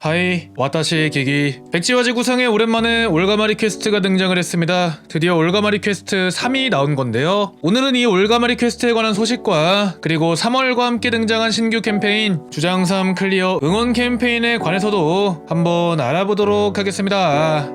하이 와타시 기기. 백지화지 구상에 오랜만에 올가마리 퀘스트가 등장을 했습니다. 드디어 올가마리 퀘스트 3이 나온 건데요. 오늘은 이 올가마리 퀘스트에 관한 소식과 그리고 3월과 함께 등장한 신규 캠페인 주장 3 클리어 응원 캠페인에 관해서도 한번 알아보도록 하겠습니다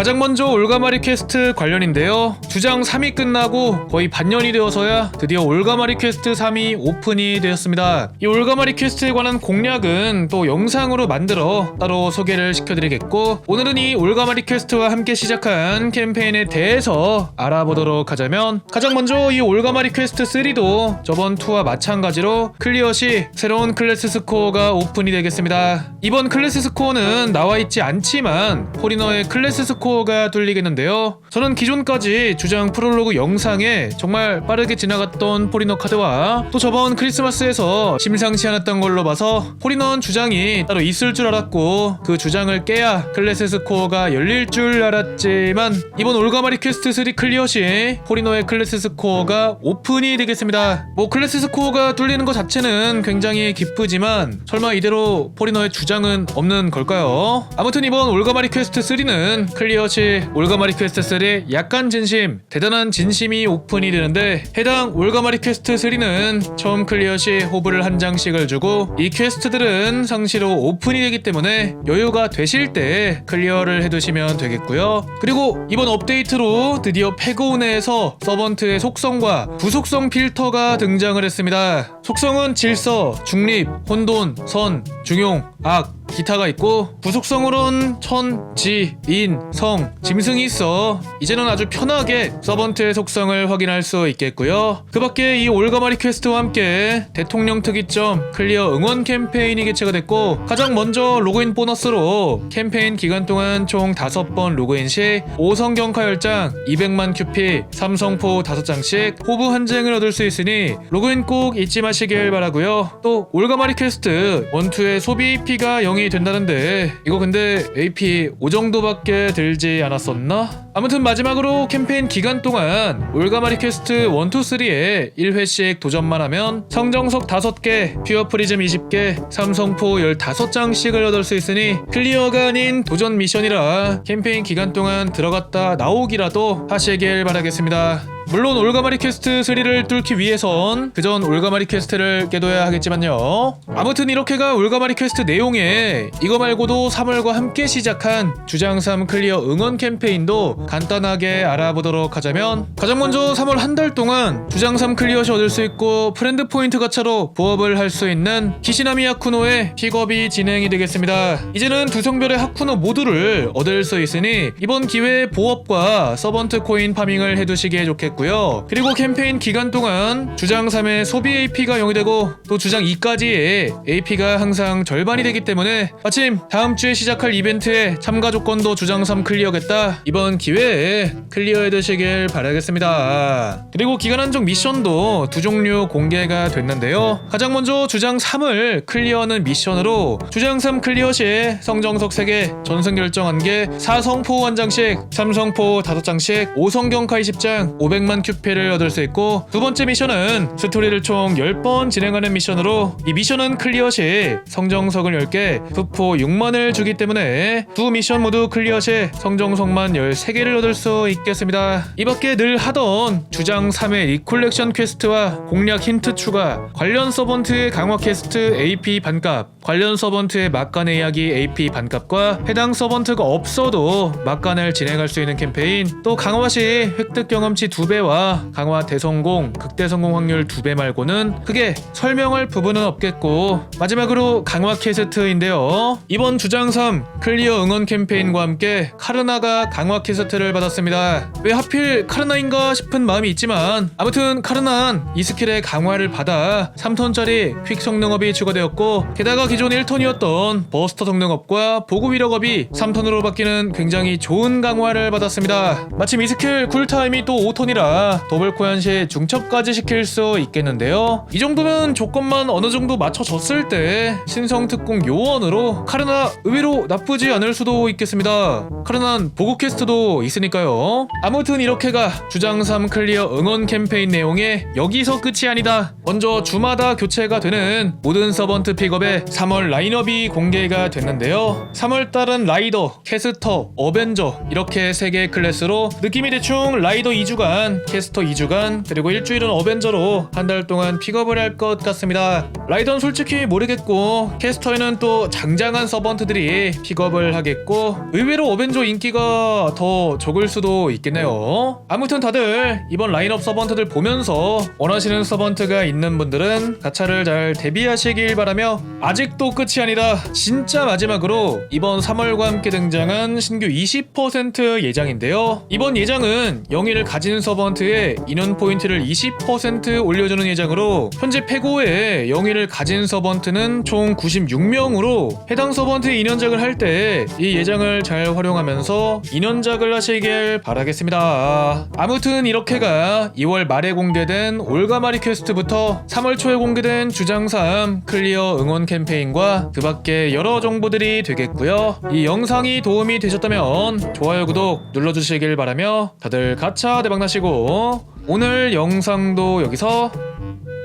가장 먼저 올가마리 퀘스트 관련인데요. 주장 3이 끝나고 거의 반년이 되어서야 드디어 올가마리 퀘스트 3이 오픈이 되었습니다. 이 올가마리 퀘스트에 관한 공략은 또 영상으로 만들어 따로 소개를 시켜드리겠고 오늘은 이 올가마리 퀘스트와 함께 시작한 캠페인에 대해서 알아보도록 하자면 가장 먼저 이 올가마리 퀘스트 3도 저번 2와 마찬가지로 클리어 시 새로운 클래스 스코어가 오픈이 되겠습니다. 이번 클래스 스코어는 나와 있지 않지만 포리너의 클래스 스코어 가 뚫리겠는데요. 저는 기존까지 주장 프롤로그 영상에 정말 빠르게 지나갔던 포리너 카드와 또 저번 크리스마스에서 심상치 않았던 걸로 봐서 포리넌 주장이 따로 있을 줄 알았고 그 주장을 깨야 클래스 스코어가 열릴 줄 알았지만 이번 올가마리 퀘스트 3 클리어 시 포리너의 클래스 스코어가 오픈이 되겠습니다. 뭐 클래스 스코어가 뚫리는 것 자체는 굉장히 기쁘지만 설마 이대로 포리너의 주장은 없는 걸까요? 아무튼 이번 올가마리 퀘스트 3는 클리어 시 올가마리 퀘스트 3 약간 진심, 대단한 진심이 오픈이 되는데 해당 올가마리 퀘스트 3는 처음 클리어 시 호브를 한 장씩을 주고 이 퀘스트들은 상시로 오픈이 되기 때문에 여유가 되실 때 클리어를 해두시면 되겠고요. 그리고 이번 업데이트로 드디어 페고운에서 서번트의 속성과 부속성 필터가 등장을 했습니다. 속성은 질서, 중립, 혼돈, 선, 중용, 악, 기타가 있고 부속성으로는 천, 지, 인, 성, 짐승이 있어 이제는 아주 편하게 서번트의 속성을 확인할 수 있겠고요. 그 밖에 이 올가마리 퀘스트와 함께 대통령 특이점 클리어 응원 캠페인이 개최가 됐고 가장 먼저 로그인 보너스로 캠페인 기간 동안 총 5번 로그인 시 5성경 카열장 200만 큐피 삼성포 5장씩 호브 한 장을 얻을 수 있으니 로그인 꼭 잊지 마시길 바라고요. 또 올가마리 퀘스트 원투의 소비 AP가 0이 된다는데 이거 근데 AP 5 정도밖에 들지 않았었나? 아무튼 마지막으로 캠페인 기간 동안 올가마리 퀘스트 1, 2, 3에 1회씩 도전만 하면 성정석 5개, 퓨어 프리즘 20개, 삼성포 15장씩을 얻을 수 있으니 클리어가 아닌 도전 미션이라 캠페인 기간 동안 들어갔다 나오기라도 하시길 바라겠습니다. 물론 올가마리 퀘스트 3를 뚫기 위해선 그전 올가마리 퀘스트를 깨둬야 하겠지만요. 아무튼 이렇게가 올가마리 퀘스트 내용에 이거 말고도 3월과 함께 시작한 주장3 클리어 응원 캠페인도 간단하게 알아보도록 하자면 가장 먼저 3월 한 달 동안 주장3 클리어시 얻을 수 있고 프렌드 포인트 가차로 부업을 할 수 있는 키시나미 하쿠노의 픽업이 진행이 되겠습니다. 이제는 두 성별의 하쿠노 모두를 얻을 수 있으니 이번 기회에 보업과 서번트 코인 파밍을 해두시기에 좋겠고 요. 그리고 캠페인 기간 동안 주장 3의 소비 AP가 0이 되고 또 주장 2까지의 AP가 항상 절반이 되기 때문에 마침 다음 주에 시작할 이벤트에 참가 조건도 주장 3 클리어겠다. 이번 기회에 클리어해 두시길 바라겠습니다. 그리고 기간 한정 미션도 두 종류 공개가 됐는데요. 가장 먼저 주장 3을 클리어하는 미션으로 주장 3 클리어 시에 성정석 3개, 전승 결정 1개, 4성포 1장씩, 3성포 5장씩, 5성경카 20장, 500만 큐피를 얻을 수 있고 두 번째 미션은 스토리를 총 10번 진행하는 미션으로 이 미션은 클리어 시 성정석을 10개, 푸포 6만을 주기 때문에 두 미션 모두 클리어 시 성정석만 13개를 얻을 수 있겠습니다. 이 밖에 늘 하던 주장 3의 리콜렉션 퀘스트와 공략 힌트 추가, 관련 서번트의 강화 퀘스트 AP 반값, 관련 서번트의 막간의 이야기 AP 반값과 해당 서번트가 없어도 막간을 진행할 수 있는 캠페인, 또 강화 시 획득 경험치 2배와 강화 대성공, 극대 성공 확률 2배 말고는 크게 설명할 부분은 없겠고 마지막으로 강화 퀘스트인데요. 이번 주장 3 클리어 응원 캠페인과 함께 카르나가 강화 퀘스트를 받았습니다. 왜 하필 카르나인가 싶은 마음이 있지만 아무튼 카르난 이 스킬의 강화를 받아 3톤짜리 퀵 성능업이 추가되었고 게다가 기존 1톤이었던 버스터 성능업과 보급 위력업이 3톤으로 바뀌는 굉장히 좋은 강화를 받았습니다. 마침 이 스킬 쿨타임이 또 5톤이라 더블 코연 시 중첩까지 시킬 수 있겠는데요. 이 정도면 조건만 어느 정도 맞춰졌을 때 신성 특공 요원으로 카르나 의외로 나쁘지 않을 수도 있겠습니다. 카르난 보급 퀘스트도 있으니까요. 아무튼 이렇게가 주장 3 클리어 응원 캠페인 내용에 여기서 끝이 아니다. 먼저 주마다 교체가 되는 모든 서번트 픽업에 3월 라인업이 공개가 됐는데요. 3월 달은 라이더, 캐스터, 어벤져 이렇게 세 개의 클래스로 느낌이 대충 라이더 2주간, 캐스터 2주간, 그리고 일주일은 어벤져로 한 달 동안 픽업을 할 것 같습니다. 라이더는 솔직히 모르겠고 캐스터에는 또 장장한 서번트들이 픽업을 하겠고 의외로 어벤져 인기가 더 적을 수도 있겠네요. 아무튼 다들 이번 라인업 서번트들 보면서 원하시는 서번트가 있는 분들은 가차를 잘 대비하시길 바라며 아직 도 끝이 아니라 진짜 마지막으로 이번 3월과 함께 등장한 신규 20% 예장인데요. 이번 예장은 영의를 가진 서번트에 인원 포인트를 20% 올려주는 예장으로 현재 패고에 영의를 가진 서번트는 총 96명으로 해당 서번트의 인연작을 할 때 이 예장을 잘 활용하면서 인연작을 하시길 바라겠습니다. 아무튼 이렇게가 2월 말에 공개된 올가마리 퀘스트부터 3월 초에 공개된 주장 3 클리어 응원 캠페인 과 그 밖에 여러 정보들이 되겠고요. 이 영상이 도움이 되셨다면 좋아요, 구독 눌러주시길 바라며 다들 가차 대박 나시고 오늘 영상도 여기서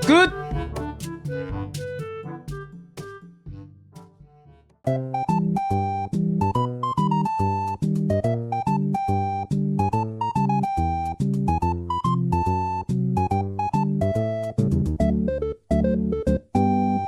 끝!